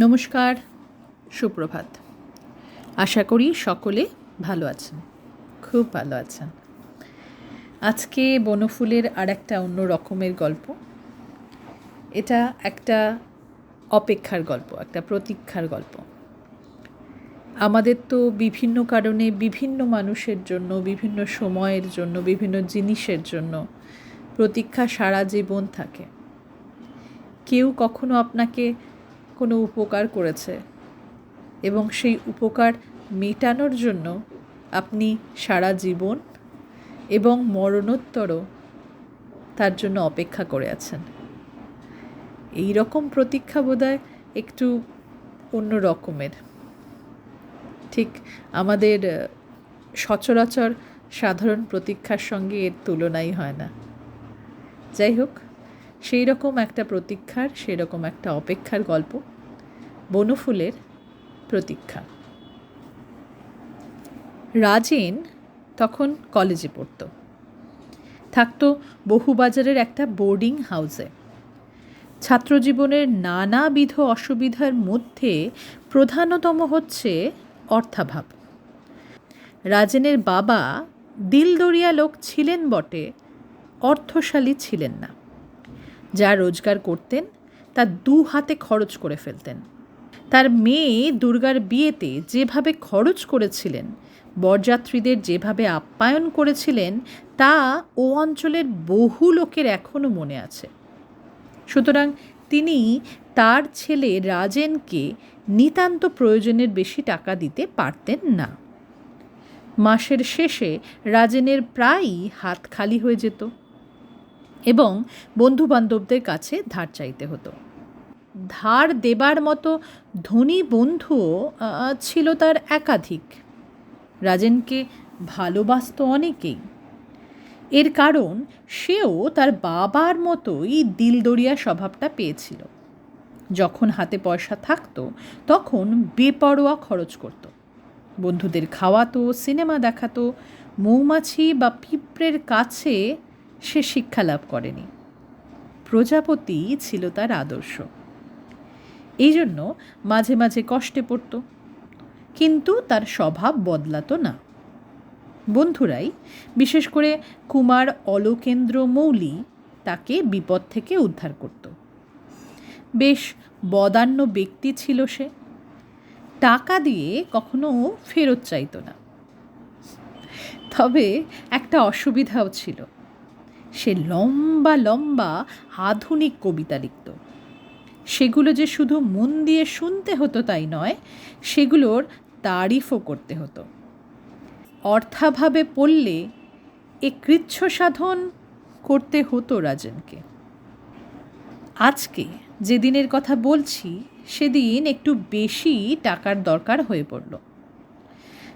নমস্কার, সুপ্রভাত। আশা করি সকলে ভালো আছেন, খুব ভালো আছেন। আজকে বনফুলের আর একটা অন্য রকমের গল্প। এটা একটা অপেক্ষার গল্প, একটা প্রতীক্ষার গল্প। আমাদের তো বিভিন্ন কারণে বিভিন্ন মানুষের জন্য, বিভিন্ন সময়ের জন্য, বিভিন্ন জিনিসের জন্য প্রতীক্ষা সারা জীবন থাকে। কেউ কখনো আপনাকে কোনো উপকার করেছে এবং সেই উপকার মেটানোর জন্য আপনি সারা জীবন এবং মরণোত্তরও তার জন্য অপেক্ষা করে আছেন। এই রকম প্রতীক্ষা বোধহয় একটু অন্য রকমের। ঠিক আমাদের সচরাচর সাধারণ প্রতীক্ষার সঙ্গে এর তুলনাই হয় না। যাই হোক সেই রকম একটা প্রতীক্ষার সেই রকম একটা অপেক্ষার গল্প। বনফুলের প্রতীক্ষা। রাজেন তখন কলেজে পড়তো। থাকতো বহুবাজারের একটা বোর্ডিং হাউসে। ছাত্রজীবনের নানাবিধ অসুবিধার মধ্যে প্রধানতম হচ্ছে অর্থাভাব। রাজেনের বাবা দিলদরিয়া লোক ছিলেন বটে, অর্থশালী ছিলেন না। যা রোজগার করতেন, তা দু হাতে খরচ করে ফেলতেন। তার মেয়ে দুর্গার বিয়েতে যেভাবে খরচ করেছিলেন, বরযাত্রীদের যেভাবে আপ্যায়ন করেছিলেন, তা ও অঞ্চলের বহু লোকের এখনও মনে আছে। সুতরাং তিনি তার ছেলে রাজেনকে নিতান্ত প্রয়োজনের বেশি টাকা দিতে পারতেন না। মাসের শেষে রাজেনের প্রায়ই হাত খালি হয়ে যেত। এবং বন্ধুবান্ধবদের কাছে ধার চাইতে হতো। ধার দেবার মতো ধনী বন্ধুও ছিল তার একাধিক। রাজেনকে ভালোবাসত অনেকেই। এর কারণ, সেও তার বাবার মতোই দিলদরিয়া স্বভাবটা পেয়েছিল। যখন হাতে পয়সা থাকতো, তখন বেপরোয়া খরচ করত। বন্ধুদের খাওয়াতো, সিনেমা দেখাতো, মৌমাছি বা পিঁপড়ের কাছে সে শিক্ষা লাভ করেনি। প্রজাপতি ছিল তার আদর্শ। এই জন্য মাঝে মাঝে কষ্টে পড়ত, কিন্তু তার স্বভাব বদলাতো না। বন্ধুরাই, বিশেষ করে কুমার অলোকেন্দ্র মৌলি তাকে বিপদ থেকে উদ্ধার করত। বেশ বদান্য ব্যক্তি ছিল সে। টাকা দিয়ে কখনো ফেরত চাইতো না। তবে একটা অসুবিধাও ছিল। সে লম্বা লম্বা আধুনিক কবিতা লিখত। সেগুলো যে শুধু মন দিয়ে শুনতে হতো তাই নয়, সেগুলোর তারিফও করতে হতো। অর্থাভাবে পড়লে এ কৃচ্ছ সাধন করতে হতো রাজনকে। আজকে যেদিনের কথা বলছি, সেদিন একটু বেশি টাকার দরকার হয়ে পড়ল।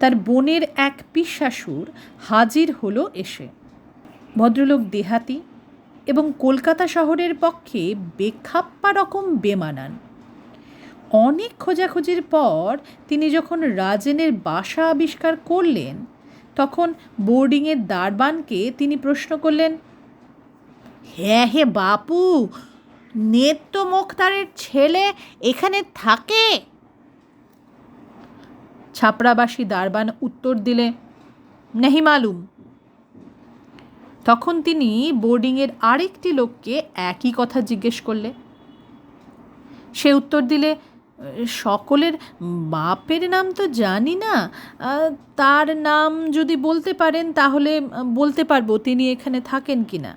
তার বোনের এক পিসাসুর হাজির হলো এসে। ভদ্রলোক দেহাতি এবং কলকাতা শহরের পক্ষে বেখাপ্পা রকম বেমানান। অনেক খোঁজাখুঁজির পর তিনি যখন রাজেনের বাসা আবিষ্কার করলেন, তখন বোর্ডিংয়ের দারবানকে তিনি প্রশ্ন করলেন হ্যাঁ হে বাপু, নেত্য মুখতারের ছেলে এখানে থাকে? ছাপড়াবাসী দারবান উত্তর দিলে, নেহি মালুম তখন তিনি বোর্ডিংয়ের আরেকটি লোককে একই কথা জিজ্ঞেস করলে। সে উত্তর দিলে, সকলের বাপের নাম তো জানি না। তার নাম যদি বলতে পারেন তাহলে বলতে পারব তিনি এখানে থাকেন কি না।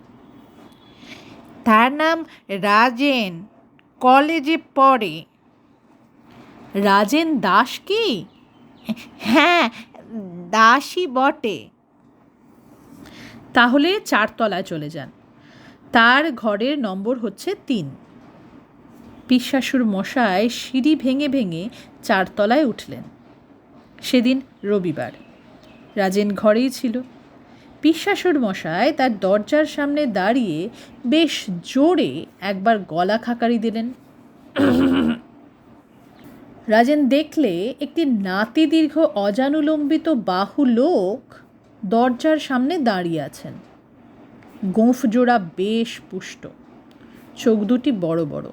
তার নাম রাজেন, কলেজে পড়ে। রাজেন দাস কি? হ্যাঁ দাসই বটে। তাহলে চারতলায় চলে যান। তার ঘরের নম্বর হচ্ছে তিন। পিসাসুর মশায় সিঁড়ি ভেঙে ভেঙে চারতলায় উঠলেন। সেদিন রবিবার। রাজেন ঘরেই ছিল। পিসাসুর মশায় তার দরজার সামনে দাঁড়িয়ে বেশ জোরে একবার গলা খাকারি দিলেন। রাজেন দেখলে একটি নাতি দীর্ঘ অজানুলম্বিত বাহু লোক দরজার সামনে দাঁড়িয়ে আছেন। গোঁফ জোড়া বেশ পুষ্ট। চোখ দুটি বড় বড়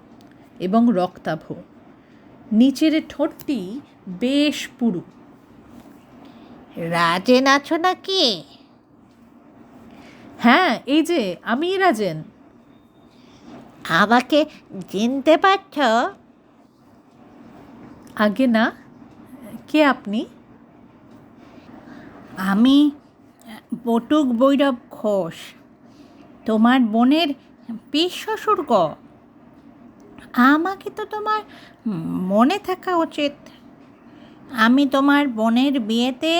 এবং রক্তাভ। নিচের ঠোঁটটি বেশ পুরু। রাজেন আছো নাকি? হ্যাঁ এই যে আমি রাজেন। আমাকে চিনতে পারছ? আগে না কে আপনি? আমি বটুক বৈরব ঘোষ। তোমার বোনের পিস শ্বশুর গ আমাকে তো তোমার মনে থাকা উচিত। আমি তোমার বোনের বিয়েতে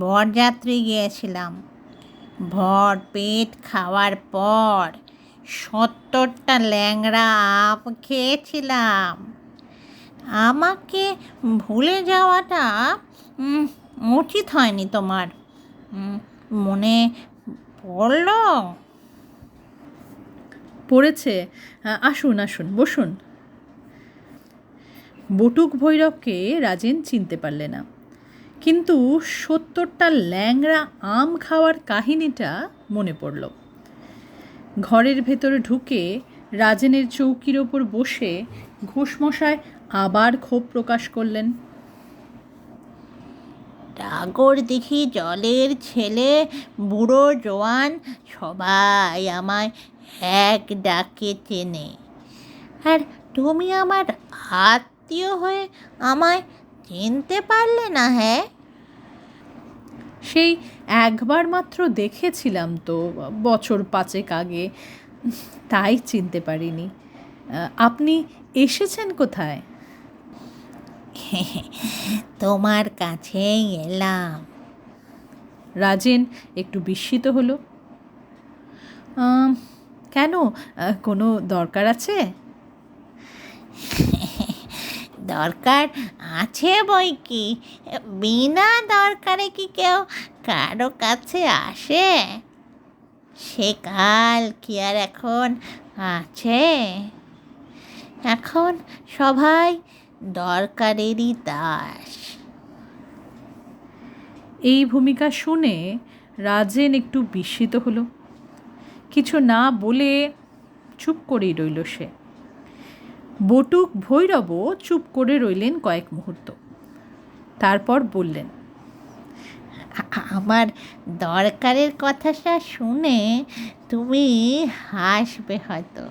বরযাত্রী গিয়েছিলাম। ভর পেট খাওয়ার পর সত্তরটা ল্যাংড়া আম খেয়েছিলাম। আমাকে ভুলে যাওয়াটা উচিত হয়নি তোমার। মনে পড়ল? পড়েছে। আসুন আসুন, বসুন। বটুক ভৈরবকে রাজেন চিনতে পারলে না। কিন্তু সত্তরটা ল্যাংড়া আম খাওয়ার কাহিনীটা মনে পড়ল। ঘরের ভেতরে ঢুকে রাজেনের চৌকির ওপর বসে ঘোষমশায় আবার ক্ষোভ প্রকাশ করলেন। টাগর দেখি জলের ছেলে, বুড়ো জোয়ান, সবাই আমায় এক ডাকে চেনে। আর তুমি আমার আত্মীয় হয়ে আমায় চিনতে পারলে না হ্যাঁ? সেই একবার মাত্র দেখেছিলাম তো, বছর পাঁচেক আগে। তাই চিনতে পারিনি। আপনি এসেছেন কোথায়? তোমার কাছেই এলাম। রাজেন একটু বিস্মিত হলো। কেন? কোনো দরকার আছে? দরকার আছে বই কি? বিনা দরকারে কি কেউ কারও কাছে আসে? সে কাল কি আর এখন আছে? এখন সবাই দরকারেরই দাস। এই ভূমিকা শুনে রাজেন একটু বিস্মিত হলো। কিছু না বলে চুপ করেই রইল সে। বটুক ভৈরবও চুপ করে রইলেন কয়েক মুহূর্ত। তারপর বললেন আমার দরকারের কথাটা শুনে তুমি হাসবে হয়তো।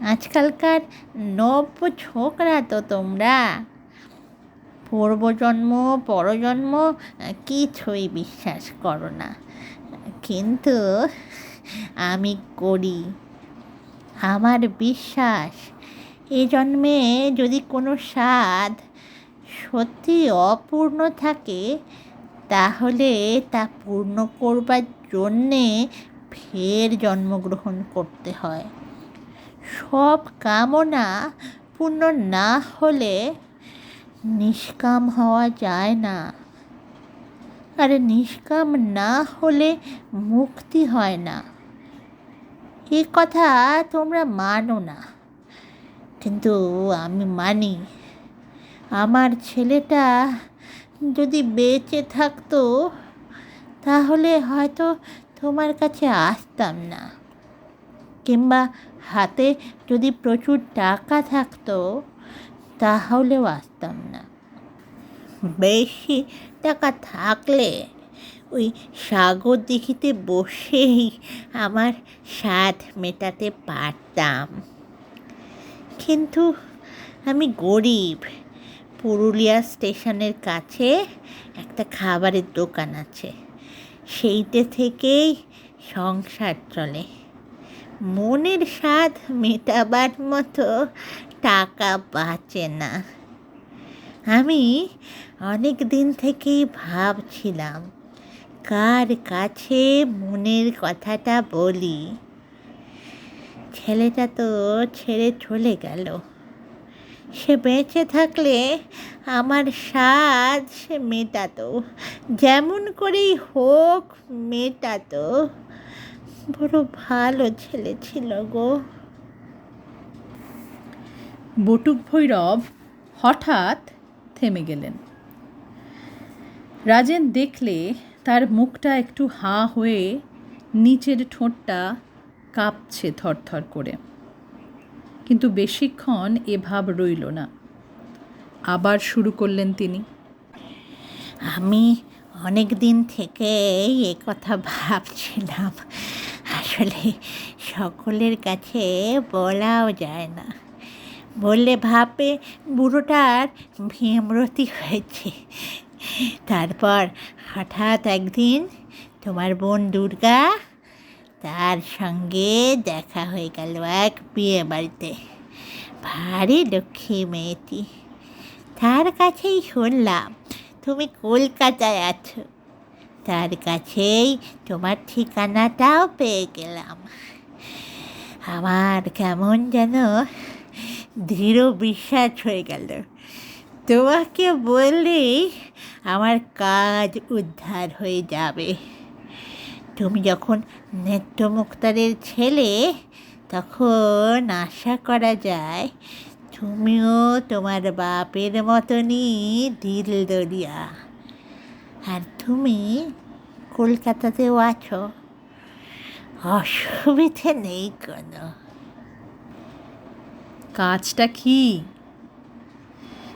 আজকালকার নব্য ছোকরা তো তোমরা। পূর্বজন্ম, পরজন্ম, কিছুই বিশ্বাস করো না। কিন্তু আমি করি। আমার বিশ্বাস, এ জন্মে যদি কোনো স্বাদ সত্যি অপূর্ণ থাকে, তাহলে তা পূর্ণ করবার জন্যে ফের জন্মগ্রহণ করতে হয়। সব কামনা পূর্ণ না হলে নিষ্কাম হওয়া যায় না। আর নিষ্কাম না হলে মুক্তি হয় না। এ কথা তোমরা মানো না। কিন্তু আমি মানি, আমার ছেলেটা যদি বেঁচে থাকতো, তাহলে হয়তো তোমার কাছে আসতাম না। কিংবা হাতে যদি প্রচুর টাকা থাকতো, তাহলেও আসতাম না। বেশি টাকা থাকলে ওই সাগর দিঘিতে বসেই আমার স্বাদ মেটাতে পারতাম। কিন্তু আমি গরিব। পুরুলিয়া স্টেশনের কাছে একটা খাবারের দোকান আছে। সেইটে থেকেই সংসার চলে। মনের স্বাদ মেটাবার মতো টাকা বাঁচে না। আমি অনেক দিন থেকেই ভাবছিলাম, কার কাছে মনের কথাটা বলি? ছেলেটা তো ছেড়ে চলে গেল। সে বেঁচে থাকলে আমার স্বাদ সে মেটাতো, যেমন করেই হোক মেটাতো। বড় ভালো ছেলে ছিল গো। বটুক ভৈরব হঠাৎ থেমে গেলেন। রাজেন দেখলে তার মুখটা একটু হাঁ হয়ে নিচের ঠোঁটটা কাঁপছে থরথর করে। কিন্তু বেশিক্ষণ এ ভাব রইল না। আবার শুরু করলেন তিনি। আমি অনেক দিন থেকে এ কথা ভাবছিলাম। আসলে সকলের কাছে বলাও যায় না। বললে ভাবে বুড়োটার ভীমরতি হয়েছে। তারপর হঠাৎ একদিন তোমার বোন দুর্গা তার সঙ্গে দেখা হয়ে গেল এক বিয়ে বাড়িতে। ভারী লক্ষ্মী মেয়েটি। তার কাছেই শুনলাম, তুমি কলকাতায় আছো? তার কাছেই তোমার ঠিকানাটাও পেয়ে গেলাম। আমার কেমন যেন দৃঢ় বিশ্বাস হয়ে গেল। তোমাকে বললেই আমার কাজ উদ্ধার হয়ে যাবে। তুমি যখন নেত্য মুক্তারের ছেলে, তখন আশা করা যায় তুমিও তোমার বাপের মতনই দিল দরিয়া আর তুমি কলকাতাতেও আছো? অসুবিধে নেই কোনো। কাজটা কি?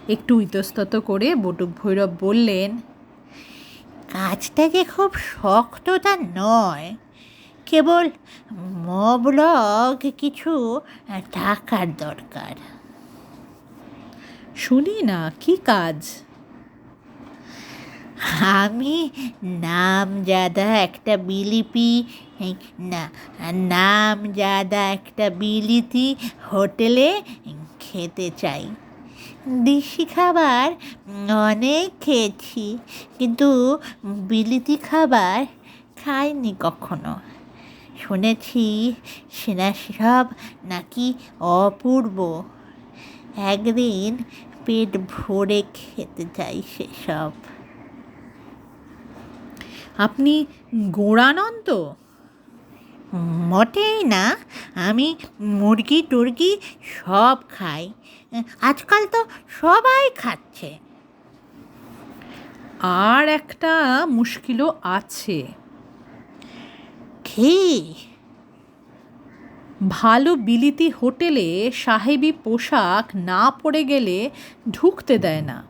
একটু ইতস্তত করে বটুক ভৈরব বললেন কাজটা যে খুব শক্ত তা নয় কেবল মবলগ কিছু টাকার দরকার। শুনি না কি কাজ? আমি নামজাদা একটা বিলিপি না, নামজাদা একটা বিলিতি হোটেলে খেতে চাই। দেশি খাবার অনেক খেয়েছি, কিন্তু বিলিতি খাবার খাইনি কখনো। শুনেছি সেনা সব নাকি অপূর্ব। একদিন পেট ভরে খেতে চাই সেসব। আপনি গোড়ানন্ত মোটেই না। আমি মুরগি টুরগি সব খাই। আজকাল তো সবাই খাচ্ছে। আর একটা মুশকিলও আছে। কি? ভালো বিলিতি হোটেলে সাহেবি পোশাক না পরে গেলে ঢুকতে দেয় না।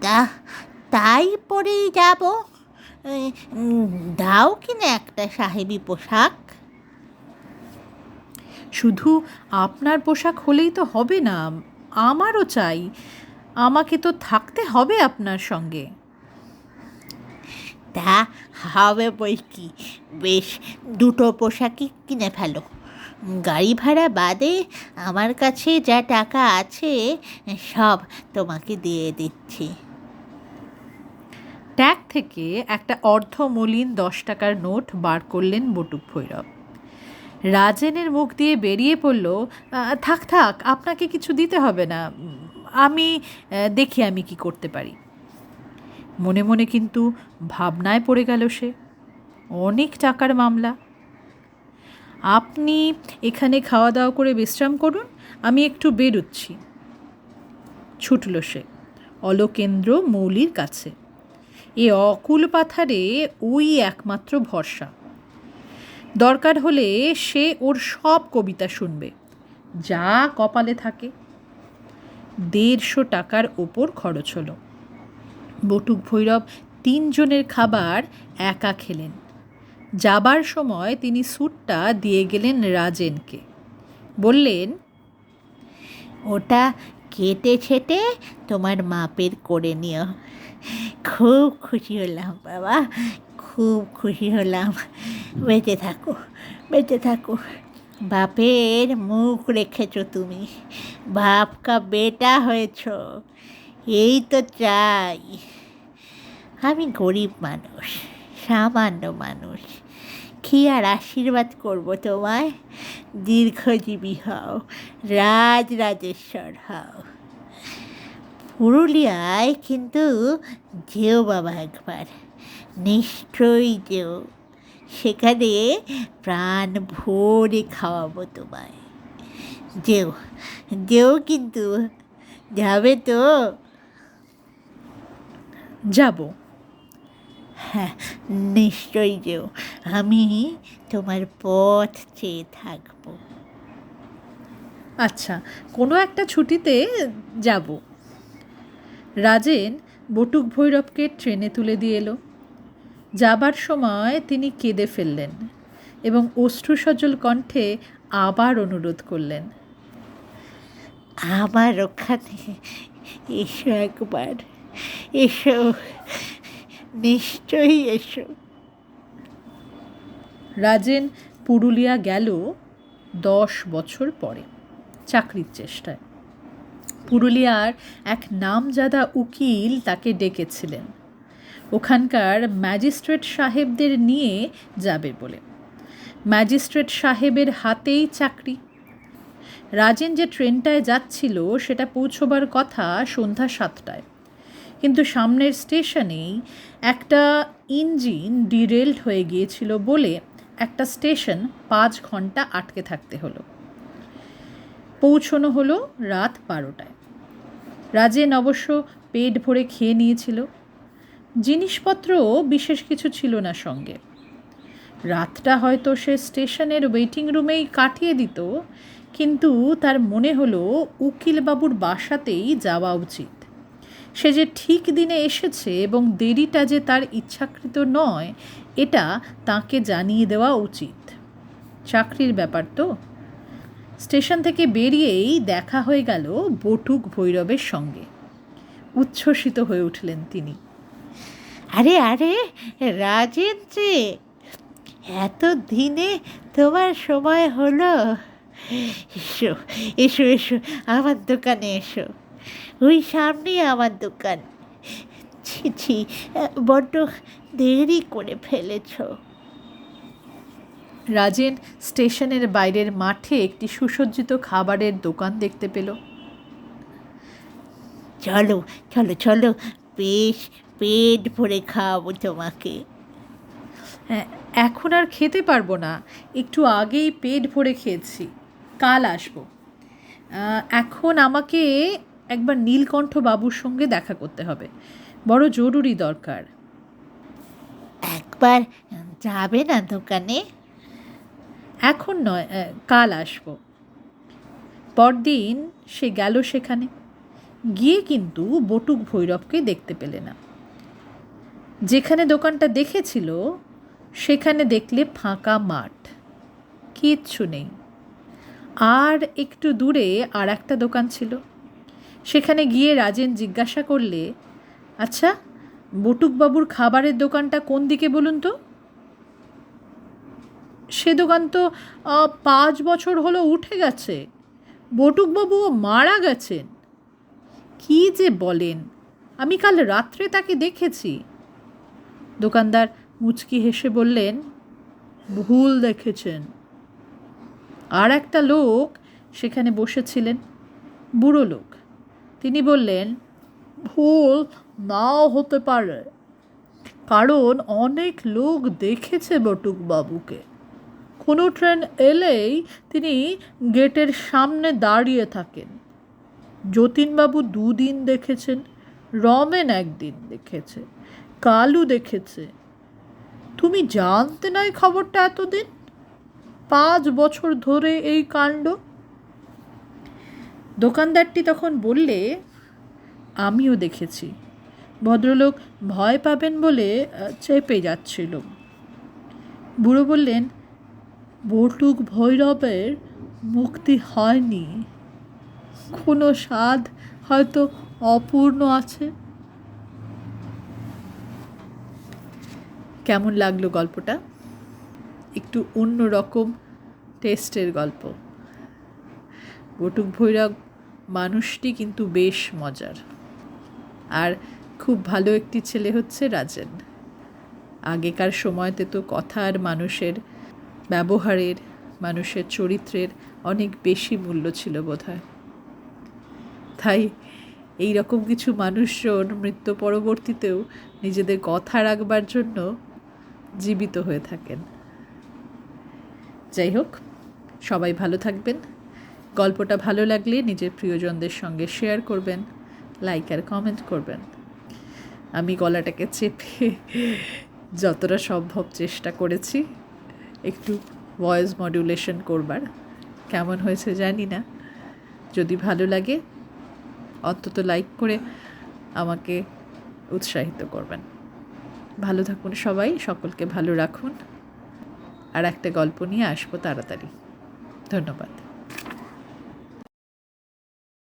তা তাই পরেই যাব। দাও কিনা একটা সাহেবি পোশাক? শুধু আপনার পোশাক হলেই তো হবে না আমারও চাই। আমাকে তো থাকতে হবে আপনার সঙ্গে। তা হবে বই কি? বেশ দুটো পোশাকই কিনে ফেলো। গাড়ি ভাড়া বাদে আমার কাছে যা টাকা আছে সব তোমাকে দিয়ে দিচ্ছি। ট্যাগ থেকে একটা অর্ধমলিন দশ টাকার নোট বার করলেন বটুক ভৈরব। রাজেনের মুখ দিয়ে বেরিয়ে পড়ল থাক থাক, আপনাকে কিছু দিতে হবে না। আমি দেখি আমি কি করতে পারি। মনে মনে কিন্তু ভাবনায় পড়ে গেল সে। অনেক টাকার মামলা। আপনি এখানে খাওয়া দাওয়া করে বিশ্রাম করুন, আমি একটু বেরোচ্ছি। ছুটল সে, অলকেন্দ্র মৌলির কাছে। এ অকুল পাথারে ওই একমাত্র ভরসা। দরকার হলে সে ওর সব কবিতা শুনবে, যা কপালে থাকে। দেড়শো টাকার ওপর খরচ হলো। বটুক ভৈরব তিনজনের খাবার একা খেলেন। যাবার সময় তিনি স্যুটটা দিয়ে গেলেন রাজেনকে। বললেন, ওটা কেটে ছেটে তোমার মাপের করে নিও। খুব খুশি হলাম, বাবা। খুব খুশি হলাম। বেঁচে থাকো বেঁচে থাকো। বাপের মুখ রেখেছো তুমি। বাপ কা বেটা হয়েছ। এই তো চাই। আমি গরিব মানুষ, সামান্য মানুষ। কি আর আশীর্বাদ করব তোমায়? দীর্ঘজীবী হও রাজ রাজেশ্বর হও। পুরুলিয়ায় কিন্তু যেও বাবা একবার। নিশ্চয়ই যেও। সেখানে প্রাণ ভরে খাওয়াবো তোমায়। যেও যেও কিন্তু। যাবে তো? যাব। হ্যাঁ নিশ্চয়ই যেও। আমি তোমার পথ চেয়ে থাকব। আচ্ছা কোনো একটা ছুটিতে যাব। রাজেন বটুক ভৈরবকে ট্রেনে তুলে দিয়ে এলো। যাবার সময় তিনি কেঁদে ফেললেন এবং অশ্রুসজল কণ্ঠে আবার অনুরোধ করলেন আমার ওখানে এসো একবার এসো নিশ্চয়ই এসো। রাজেন পুরুলিয়া গেল দশ বছর পরে চাকরির চেষ্টায়। পুরুলিয়ার এক নামজাদা উকিল তাকে ডেকেছিলেন। ওখানকার ম্যাজিস্ট্রেট সাহেবদের নিয়ে যাবে বলে। ম্যাজিস্ট্রেট সাহেবের হাতেই চাকরি। রাজেন যে ট্রেনটায় যাচ্ছিল, সেটা পৌঁছবার কথা সন্ধ্যা সাতটায়। কিন্তু সামনের স্টেশনেই একটা ইঞ্জিন ডিরেল্ড হয়ে গিয়েছিল বলে একটা স্টেশন পাঁচ ঘণ্টা আটকে থাকতে হলো। পৌঁছনো হলো রাত বারোটায়। রাজেন অবশ্য পেট ভরে খেয়ে নিয়েছিল। জিনিসপত্রও বিশেষ কিছু ছিল না সঙ্গে। রাতটা হয়তো সে স্টেশনের ওয়েটিং রুমেই কাটিয়ে দিত, কিন্তু তার মনে হলো উকিলবাবুর বাসাতেই যাওয়া উচিত। সে যে ঠিক দিনে এসেছে এবং দেরিটা যে তার ইচ্ছাকৃত নয়, এটা তাকে জানিয়ে দেওয়া উচিত। চাকরির ব্যাপার তো। স্টেশন থেকে বেরিয়েই দেখা হয়ে গেল বটুক ভৈরবের সঙ্গে। উচ্ছ্বসিত হয়ে উঠলেন তিনি। আরে আরে রাজেন যে এত দিনে তোমার সময় হলো। এসো এসো এসো, আমার দোকানে এসো। ওই সামনেই আমার দোকান। ছি ছি, বড্ড দেরি করে ফেলেছো। রাজেন স্টেশনের বাইরের মাঠে একটি সুসজ্জিত খাবারের দোকান দেখতে পেল। চলো চলো চলো বেশ পেট ভরে খাওয়াবো তোমাকে। হ্যাঁ, এখন আর খেতে পারব না। একটু আগেই পেট ভরে খেয়েছি। কাল আসব। এখন আমাকে একবার নীলকণ্ঠ বাবুর সঙ্গে দেখা করতে হবে। বড় জরুরি দরকার। একবার যাবে না দোকানে? এখন নয় কাল আসব। পরদিন সে গেল সেখানে। গিয়ে কিন্তু বটুক ভৈরবকে দেখতে পেলে না। যেখানে দোকানটা দেখেছিল, সেখানে দেখলে ফাঁকা মাঠ। কিচ্ছু নেই। আর একটু দূরে আর একটা দোকান ছিল। সেখানে গিয়ে রাজেন জিজ্ঞাসা করলে আচ্ছা বটুকবাবুর খাবারের দোকানটা কোন দিকে বলুন তো? সে দোকান তো পাঁচ বছর হলো উঠে গেছে। বটুকবাবুও মারা গেছেন। কি যে বলেন? আমি কাল রাত্রে তাকে দেখেছি। দোকানদার মুচকি হেসে বললেন, ভুল দেখেছেন। আর একটা লোক সেখানে বসেছিলেন, বুড়ো লোক। তিনি বললেন, ভুল নাও হতে পারে, কারণ অনেক লোক দেখেছে বটুকবাবুকে। কোনো ট্রেন এলেই তিনি গেটের সামনে দাঁড়িয়ে থাকেন। যতীনবাবু দুদিন দেখেছেন, রমেন একদিন দেখেছে, কালু দেখেছে। তুমি জানতে না এই খবরটা এতদিন? পাঁচ বছর ধরে এই কাণ্ড? দোকানদারটি তখন বললে, আমিও দেখেছি। ভদ্রলোক ভয় পাবেন বলে চেপে যাচ্ছিল। বুড়ো বললেন বটুক ভৈরবের মুক্তি হয়নি। কোনো স্বাদ হয়তো অপূর্ণ আছে। কেমন লাগল গল্পটা? একটু অন্য রকম টেস্টের গল্প। বটুক ভৈরব মানুষটি কিন্তু বেশ মজার। আর খুব ভালো একটি ছেলে হচ্ছে রাজেন। আগেকার সময়তে তো কথা আর মানুষের ব্যবহারের, মানুষের চরিত্রের অনেক বেশি মূল্য ছিল বোধহয়। তাই এই রকম কিছু মানুষজন মৃত্যু পরবর্তীতেও নিজেদের কথা রাখবার জন্য জীবিত হয়ে থাকেন। যাই হোক, সবাই ভালো থাকবেন। গল্পটা ভালো লাগলে নিজের প্রিয়জনদের সঙ্গে শেয়ার করবেন, লাইক আর কমেন্ট করবেন। আমি গলাটাকে চেপে যতটা সম্ভব চেষ্টা করেছি। একটু ভয়েস মডুলেশন করবার। কেমন হয়েছে জানি না। যদি ভালো লাগে, অন্তত লাইক করে আমাকে উৎসাহিত করবেন। ভালো থাকুন সবাই, সকলকে ভালো রাখুন। আর একটা গল্প নিয়ে আসব তাড়াতাড়ি। ধন্যবাদ।